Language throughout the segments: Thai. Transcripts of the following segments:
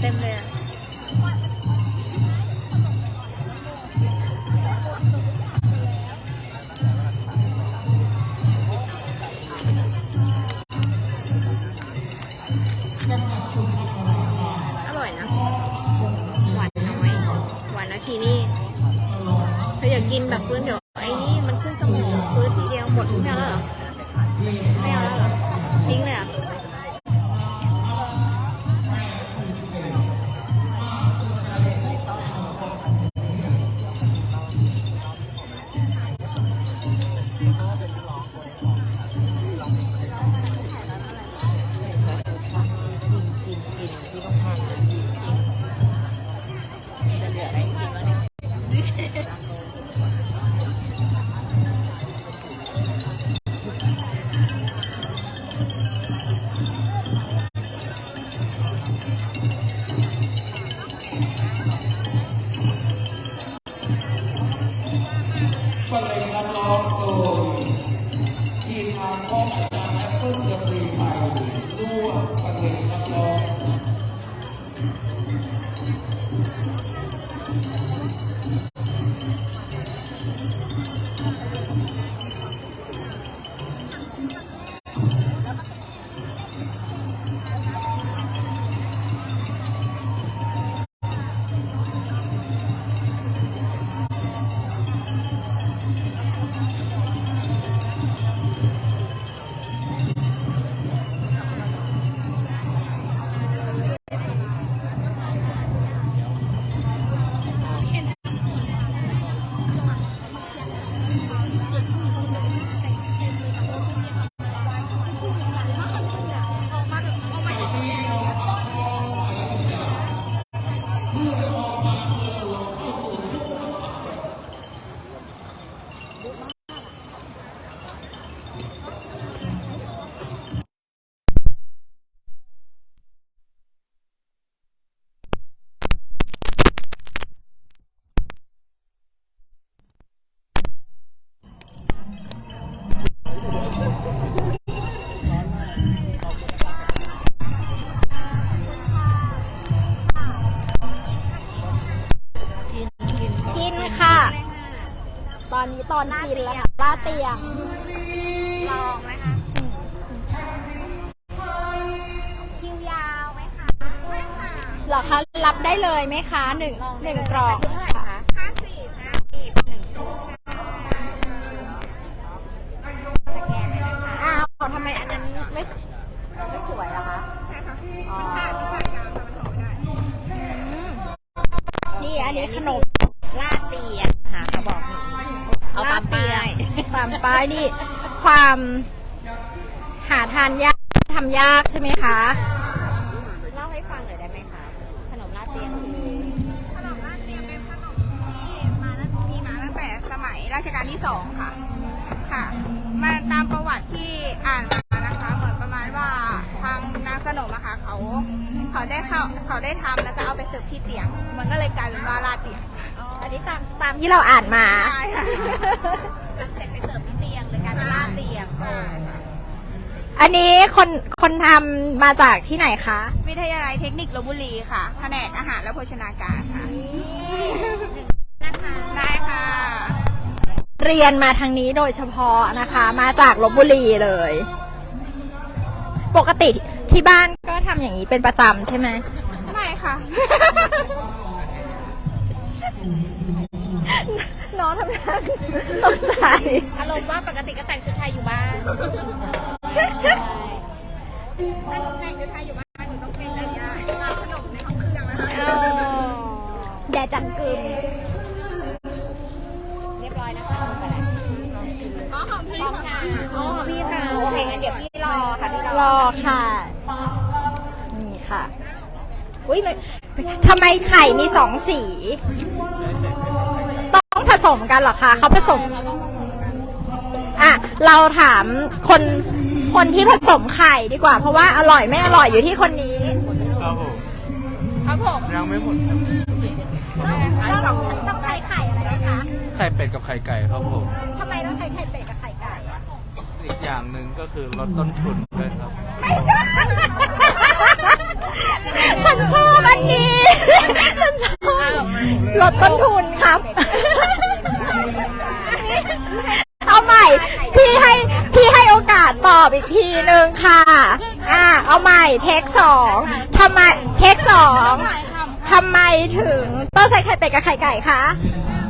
เหลือเต็มเลยอะ ตอนนี้ตอนกินแล้วค่ะลาเตียงลองไหมคะคิวยาวไหมคะไม่ค่ะเหรอคะรับได้เลยไหมคะหนึ่งหนึ่งกล่องเท่าไหร่ค่ะคะห้าสิบห้าสิบหนึ่งชุดค่ะสแกนเลยนะคะอ้าวทำไมอันนั้นไม่ไม่สวยเหรอคะใช่ค่ะอ๋อผ่านผ่านกลางค่ะมันถอดไม่ได้อืมนี่อันนี้ขนมามป้ายนี่ความหาทานยากทำยากใช่ไหมคะ เล่าให้ฟังหน่อยได้ไหมคะ ขนมลาดเตียงคือขนมลาดเตียงเป็นขนมที่มาตั้งมีมาตั้งแต่สมัยรัชกาลที่สองค่ะ ค่ะ มาตามประวัติที่อ่านมานะคะ เหมือนประมาณว่าทางนางสนมอะค่ะเขาเขาได้เข้าเขาได้ทำแล้วก็เอาไปเสิร์ฟที่เตียง มันก็เลยกลายเป็นว่าลาดเตียงอันนี้ตามตามที่เราอ่านมา ใช่ค่ะทำเสร็จ ลายเป็นลาดเตียงใช่ค่ะอันนี้คนคนทำมาจากที่ไหนคะ วิทยาลัยเทคนิคลบบุรีค่ะ แผนกอาหารและโภชนาการค่ะ นะคะได้ค่ะ เรียนมาทางนี้โดยเฉพาะนะคะ มาจากลบบุรีเลย ปกติที่บ้านก็ทำอย่างนี้เป็นประจำใช่ไหม ไม่ค่ะ น้องทำงานตกใจ อารมณ์ว่าปกติก็แต่งชุดไทยอยู่บ้านถ้าหนูแต่งชุดไทยอยู่บ้านหนูต้องเป็นอะไรอะร้านขนมในห้องเครื่องนะคะแดจังกึมเรียบร้อยนะคะลงไปแล้วอ๋อของพี่พร้อมค่ะอ๋อพี่ค่ะโอเคงั้นเดี๋ยวพี่รอค่ะพี่รอรอค่ะนี่ค่ะ อุ้ยมันทำไมไข่มีสองสีต้องผ สมกันเหรอคะเขาผสมอะเราถามคนคนที่ผสมไข่ดีกว่า เพราะว่าอร่อยไม่อร่อยอยู่ที่คนนี้ครับผมครับผมยังไม่หมดต้องต้องต้องใช้ไข่อะไรนะคะไข่เป็ดกับไข่ไก่ครับผมทำไมต้องใช้ไข่เป็ดกับไข่ไก่อะอีกอย่างหนึ่งก็คือลดต้นทุนด้วยครับไม่ใช่ฉันชอบอันนี้ฉันชอบลดต้นทุนครับ เอาใหม่ พี่ให้พี่ให้โอกาสตอบอีกทีหนึ่งค่ะ อ่า เอาใหม่เทคสองทำไมเทคสองทำไมถึงต้องใช้ไข่เป็ดกับไข่ไก่คะ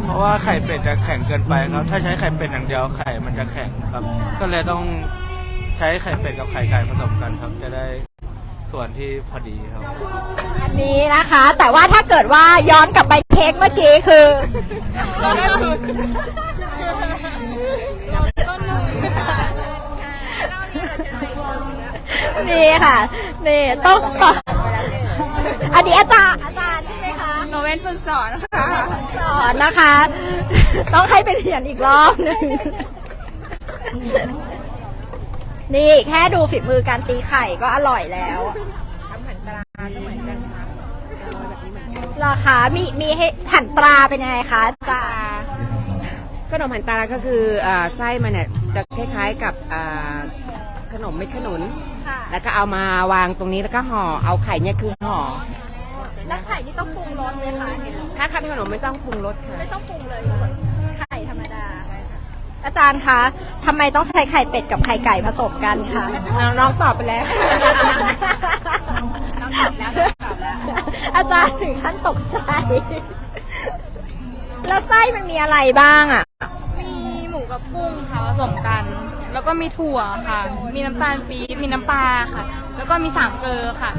เพราะว่าไข่เป็ดจะแข็งเกินไปครับ ถ้าใช้ไข่เป็ดอย่างเดียวไข่มันจะแข็งครับ ก็เลยต้องใช้ไข่เป็ดกับไข่ไก่ผสมกันครับจะได้ ส่วนที่พอดีครับ อันนี้นะคะ แต่ว่าถ้าเกิดว่าย้อนกลับไปเทคเมื่อกี้คือนี่ค่ะนี่ต้องต่ออันนี้อาจารย์อาจารย์ใช่ไหมคะหนูเป็นฝึกสอนค่ะสอนนะคะ ต้องให้ไปเรียนอีกรอบหนึง นี่แค่ดูฝีมือการตีไข่ก็อร่อยแล้วทำหันตราก็เหมือนกันค่ะราคามีมีให้หันตราเป็นยังไงคะอาจารย์ขนมหันตาลก็คืออ่าไส้มันเนี่ยจะคล้ายๆกับอ่าขนมเม็ดขนุน ค่ะ แล้วก็เอามาวางตรงนี้แล้วก็ห่อ เอาไข่เนี่ยคือห่อ แล้วไข่นี่ต้องปรุงรสไหมคะถ้าทำขนมไม่ต้องปรุงรสค่ะ ไม่ต้องปรุงเลยไข่ธรรมดา อาจารย์คะทำไมต้องใช้ไข่เป็ดกับไข่ไก่ผสมกันคะน้องตอบไปแล้ว น้องตอบแล้วตอบแล้ว อาจารย์ถึงขั้นตกใจ แล้วไส้มันมีอะไรบ้างอะ มีหมูกับกุ้งค่ะผสมกัน แล้วก็มีถั่วค่ะ มีน้ำตาลปี๊บมีน้ำปลาค่ะ แล้วก็มีสามเกลือค่ะ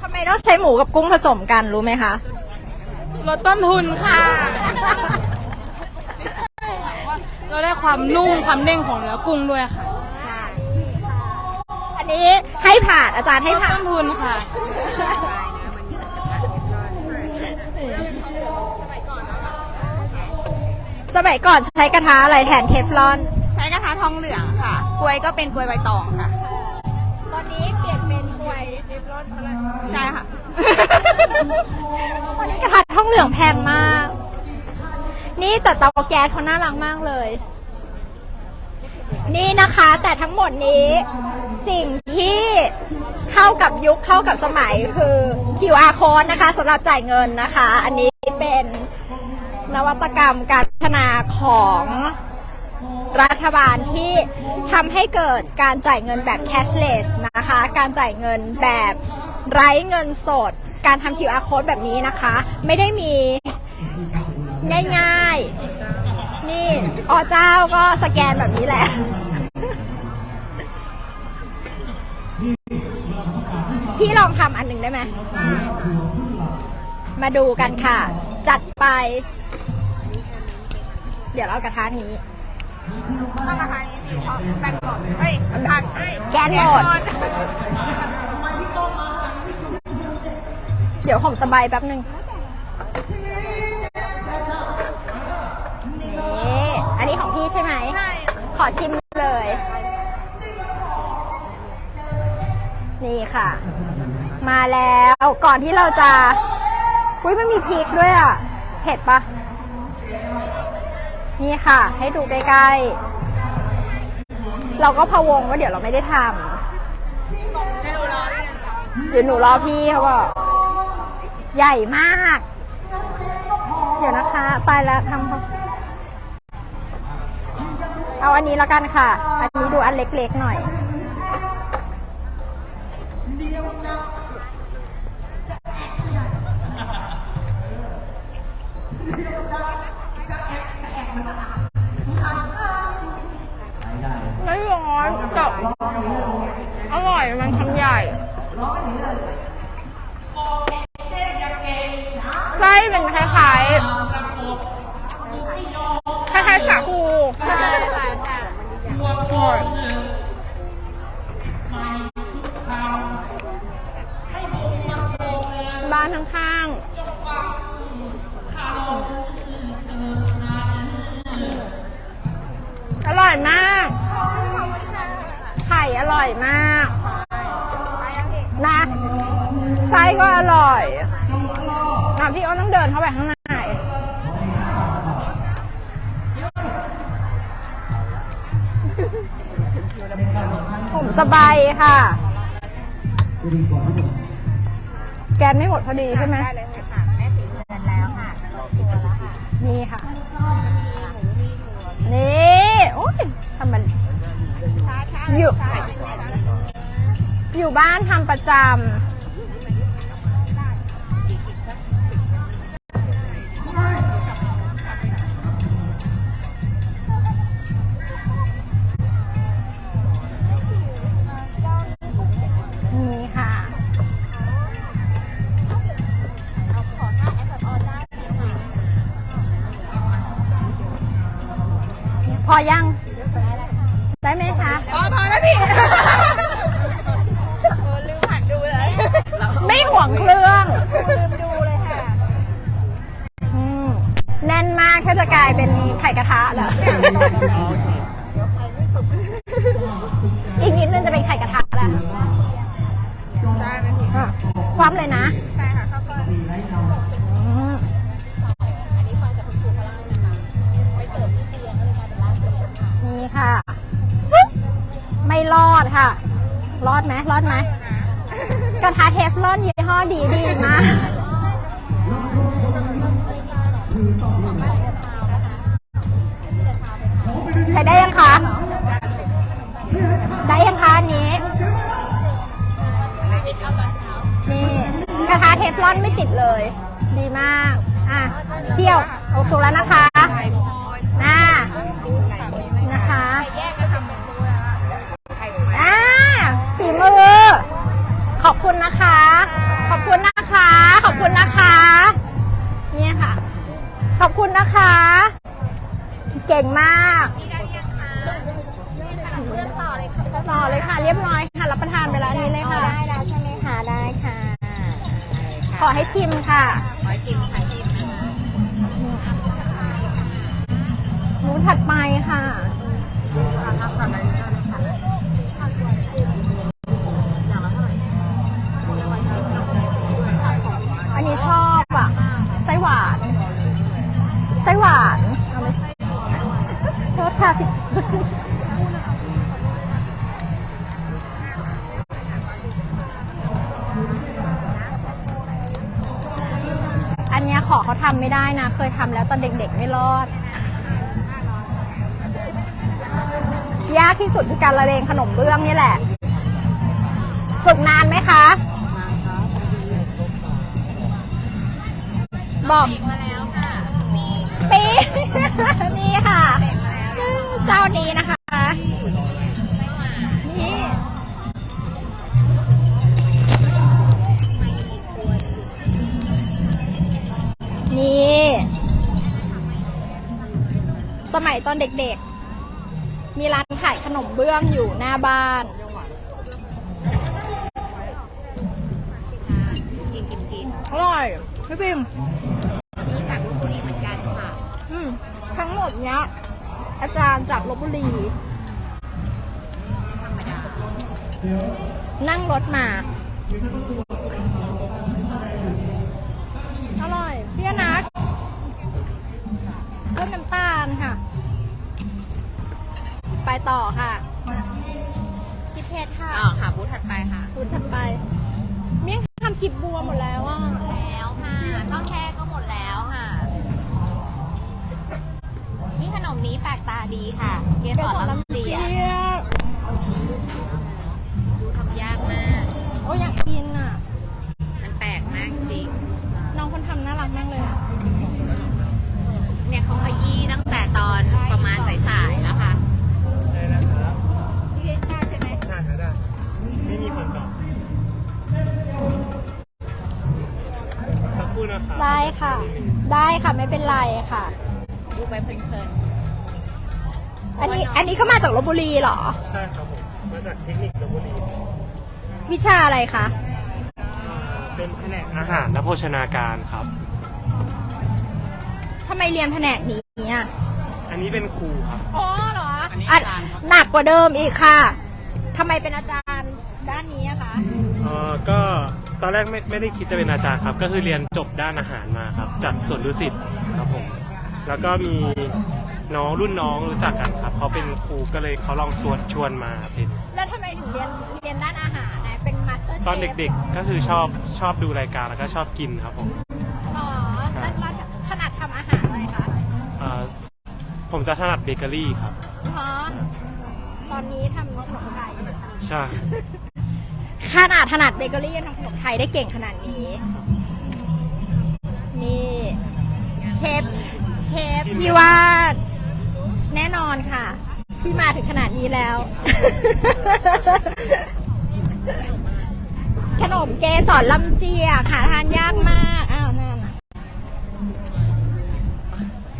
ทำไมต้องใช้หมูกับกุ้งผสมกันรู้ไหมคะ ลดต้นทุนค่ะ เราได้ความนุ่มความเด้งของเนื้อกุ้งด้วยค่ะอันนี้ให้ผ่านอาจารย์ลให้ดผ่านต้นทุนค่ะ สมัยก่อนใช้กระทะอะไรแทนเทฟลอน ใช้กระทะทองเหลืองค่ะ กล้วยก็เป็นกล้วยใบตองค่ะ ตอนนี้เปลี่ยนเป็นกล้วยเทฟลอนใช่ค่ะ ตอนนี้กระทะทองเหลืองแพงมาก นี่แต่เตาแก๊สเขาน่ารักมากเลย นี่นะคะแต่ทั้งหมดนี้สิ่งที่เข้ากับยุคเข้ากับสมัยคือ QR code นะคะสำหรับจ่ายเงินนะคะ อันนี้เป็นนวัตกรรมการพัฒนาของรัฐบาลที่ทำให้เกิดการจ่ายเงินแบบ cashless นะคะ การจ่ายเงินแบบไร้เงินสด การทำ QR code แบบนี้นะคะ ไม่ได้มี ง่ายๆ นี่อ๋อเจ้าก็สแกนแบบนี้แหละ พี่ลองทำอันหนึ่งได้ไหม มาดูกันค่ะ จัดไป เดี๋ยวเรากระทะนี้ต้องกระทะนี้สิเพราะแบตหมดเอ้ยผักเอ้ยแก๊สหมด เดี๋ยวผมสบายแป๊บหนึ่ง อชิมเลย นี่ค่ะ มาแล้วก่อนที่เราจะอุ้ยมันมีพริกด้วยอะเผ็ดปะนี่ค่ะ ให้ดูใกล้ๆ เราก็พะวงว่าเดี๋ยวเราไม่ได้ทำเดี๋ยวหนูรอพี่เขาบอกใหญ่มาก เดี๋ยวนะคะ ตายแล้วทำ เอาอันนี้แล้วกันค่ะ อันนี้ดูอันเล็กๆหน่อยไม่ ร่อยมากนะไส้ก็อร่อยนะพี่อ้นต้องเดินเข้าไปข้างในผมสบายค่ะ แกนไม่หมดพอดีใช่ไหมได้เลยค่ะแม่สีเดือนแล้วค่ะครบตัวแล้วค่ะ นี่ค่ะ นี่ โอ้ยทำมันช้าช้าอยู่ช้า อยู่บ้านทำประจำนี่ค่ะขอท่าแอปแบบออนได้ไหมพอยัง ได้ไหมคะ Okay. อันเนี้ยขอเขาทำไม่ได้นะ เคยทำแล้วตอนเด็กๆไม่รอด ยากที่สุดคือการละเลงขนมเบื้องนี่แหละ ฝึกนานไหมคะ บอก มาแล้วค่ะมีปีนี่ค่ะ เจ้านี้นะคะนี่นี่ สมัยตอนเด็กๆ มีร้านขายขนมเบื้องอยู่หน้าบ้านกินกินกินอร่อยพี่ปิมนี่จากลพบุรีเหมือนกันค่ะ อืม ทั้งหมดเนี้ย อาจารย์จากลบบุรี นั่งรถมาอร่อยพี่นักเพิ่มน้ำตาลค่ะ ไปต่อค่ะ ดีค่ะ เกสรลำเจียบดูทำยากมาก โอ้ยอยากกินอะ มันแปลกมากจริง น้องคนทำน่ารักมากเลยอะเนี่ยเขาขยี้ตั้งแต่ตอนประมาณสายๆแล้วค่ะที่เรียนชาติใช่ไหมใช่ได้ ไม่มีคนจองสักครู่นะครับได้ค่ะ ได้ค่ะไม่เป็นไรค่ะ ดูไปเพลิน อันนี้อันนี้ก็มาจากลบบุรีเหรอ ใช่ครับผมมาจากเทคนิคลพบุรีวิชาอะไรคะ เป็นแผนกอาหารและโภชนาการครับ ทำไมเรียนแผนกนี้อะอันนี้เป็นครูครับ อ๋อเหรออันหนักกว่าเดิมอีกค่ะ ทำไมเป็นอาจารย์ด้านนี้อะคะ เอ่อก็ตอนแรกไม่ไม่ได้คิดจะเป็นอาจารย์ครับ ก็คือเรียนจบด้านอาหารมาครับ จากสวนดุสิตครับผม แล้วก็มี น้องรุ่นน้องรู้จักกันครับเขาเป็นครูก็เลยเขาลองชวนชวนมาเป็นแล้วทำไมถึงเรียนเรียนด้านอาหารนะเป็นมาสเตอร์เชตอนเด็กๆก็คือชอบชอบดูรายการแล้วก็ชอบกินครับผมอ๋อแล้วแล้วขนาดทำอาหารอะไรคะเอ่อผมจะถนัดเบเกอรี่ครับเพราะตอนนี้ทำขนมไทยอยู่ค่ะใช่ขนาดถนัดเบเกอรี่ยังทำขนมไทยได้เก่งขนาดนี้ นี่ เชฟเชฟพี่ว่า แน่นอนค่ะ พี่มาถึงขนาดนี้แล้ว ขนมเกสรลำเจียหาทานยากมาก อ้าวนั่นน่ะ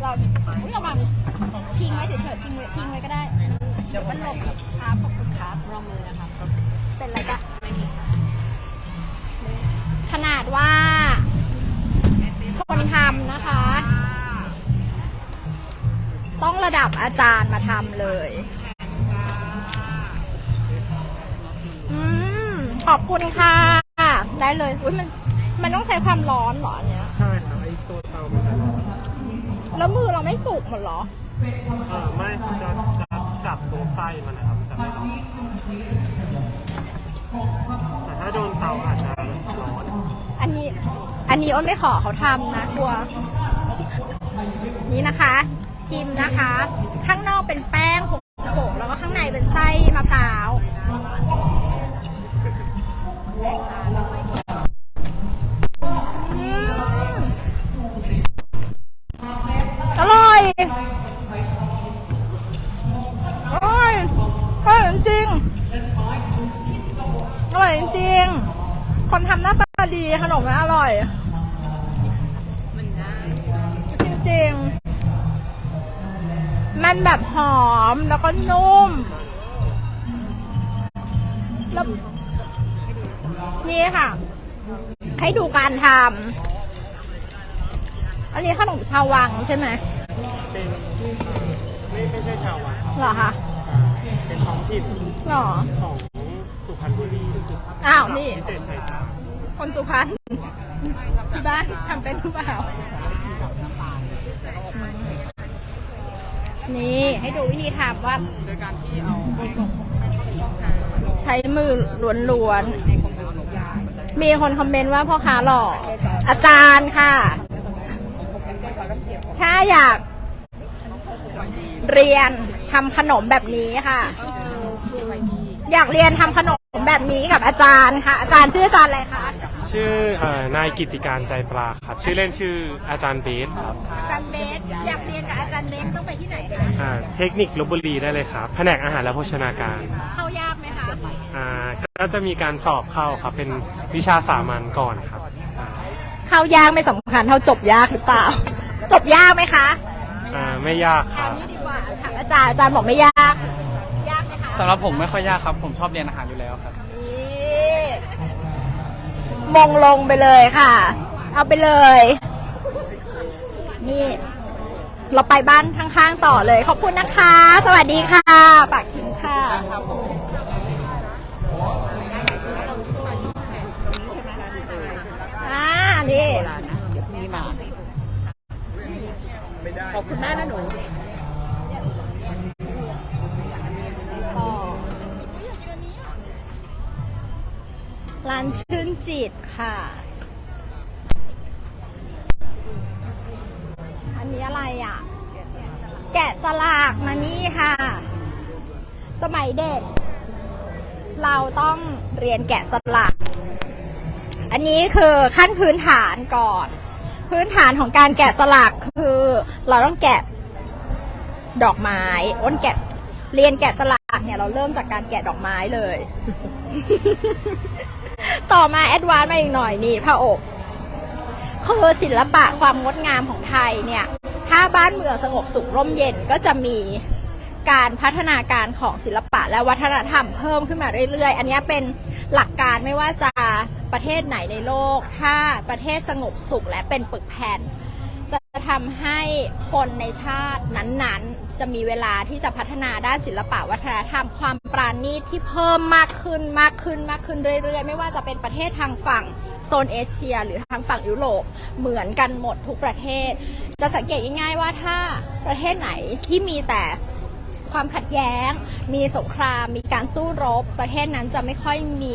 เราอุ๊ยระวังพิงไว้เฉยๆพิงไว้พิงไว้ก็ได้เดี๋ยวมันหลบครับขอบคุณครับรอมือนะครับเป็นไรจ๊ะขนาดว่า คนทำนะคะ ต้องระดับอาจารย์มาทำเลย อืมขอบคุณค่ะ ได้เลยอุ้ยมัน มันต้องใช้ความร้อนเหรออันเนี้ย ใช่ครับไอตัวเตามันจะร้อนแล้วมือเราไม่สุกหมดเหรอ เออไม่จะจะจับตรงไส้มันนะครับจะไม่ร้อนแต่ถ้าโดนเตาอาจจะร้อนอันนี้ อันนี้อ้นไม่ขอเขาทำนะกลัว นี่นะคะ ชิมนะคะ ข้างนอกเป็นแป้งผงๆแล้วก็ข้างในเป็นไส้มะพร้าวอร่อยอร่อยอร่อยจริงอร่อยจริง คนทำหน้าตาดีขนมมันอร่อย มันแบบหอมแล้วก็นุ่มแล้วนี่ค่ะ ให้ดูการทำอันนี้ขนมชาววังใช่ไหมเป็นไม่ไม่ใช่ชาววังครับเหรอคะเป็นท้องถิ่นเหรอของสุพรรณบุรีอ้าวนี่พิเศษชัยชาญคนสุพรรณที่บ้านทำเป็นหรือเปล่า นี่ให้ดูวิธีทำว่าใช้มือล้วนๆ มีคนคอมเมนต์ว่าพ่อค้าหล่ออาจารย์ค่ะ ถ้าอยาก เรียนทำขนมแบบนี้ค่ะ อยากเรียนทำขนมแบบนี้กับอาจารย์ค่ะ อาจารย์ชื่ออาจารย์อะไรคะ ชื่อเอ่อนายกิตติการใจปลาครับ ชื่อเล่นชื่ออาจารย์เบสครับอาจารย์เบสอยากเรียนกับอาจารย์เบสต้องไปที่ไหนคะอ่าเทคนิคลบบุรีได้เลยครับ แผนกอาหารและโภชนาการเข้ายากไหมคะอ่าก็จะมีการสอบเข้าครับ เป็นวิชาสามัญก่อนครับอ่าเข้ายากไม่สำคัญเท่าจบยากหรือเปล่า จบยากไหมคะอ่าไม่ยากคเอารับนี้ดีกว่าถามอาจารย์อาจารย์บอกไม่ยาก ยากไหมคะสำหรับผมไม่ค่อยยากครับ ผมชอบเรียนอาหารอยู่แล้วครับนี่ มงลงไปเลยค่ะ เอาไปเลย นี่เราไปบ้านข้างๆต่อเลย ขอบคุณนะคะ สวัสดีค่ะ ปากทิ้งค่ะอ่านี่ขอบคุณมากนะหนู ร้านชื่นจิตค่ะ อันนี้อะไรอะ แกะสลากมานี่ค่ะ สมัยเด็ก เราต้องเรียนแกะสลักอันนี้คือขั้นพื้นฐานก่อน พื้นฐานของการแกะสลักคือ เราต้องแกะดอกไม้อ้นแกะเรียนแกะสลักเนี่ยเราเริ่มจากการแกะดอกไม้เลย ต่อมาแอดวานซ์มาอีกหน่อยนี่พระอบคือศิลปะความงดงามของไทยเนี่ย ถ้าบ้านเมืองสงบสุขร่มเย็นก็จะมีการพัฒนาการของศิลปะและวัฒนธรรมเพิ่มขึ้นมาเรื่อยๆ อันนี้เป็นหลักการไม่ว่าจะประเทศไหนในโลก ถ้าประเทศสงบสุขและเป็นปึกแผ่น ทำให้คนในชาตินั้นๆ จะมีเวลาที่จะพัฒนาด้านศิลปะวัฒนธรรมความปราณีตที่เพิ่มมากขึ้นมากขึ้นมากขึ้นเรื่อยๆ ไม่ว่าจะเป็นประเทศทางฝั่งโซนเอเชีย หรือทางฝั่งยุโรปเหมือนกันหมดทุกประเทศ จะสังเกตง่ายๆว่าถ้าประเทศไหนที่มีแต่ความขัดแย้ง มีสงคราม มีการสู้รบ ประเทศนั้นจะไม่ค่อยมี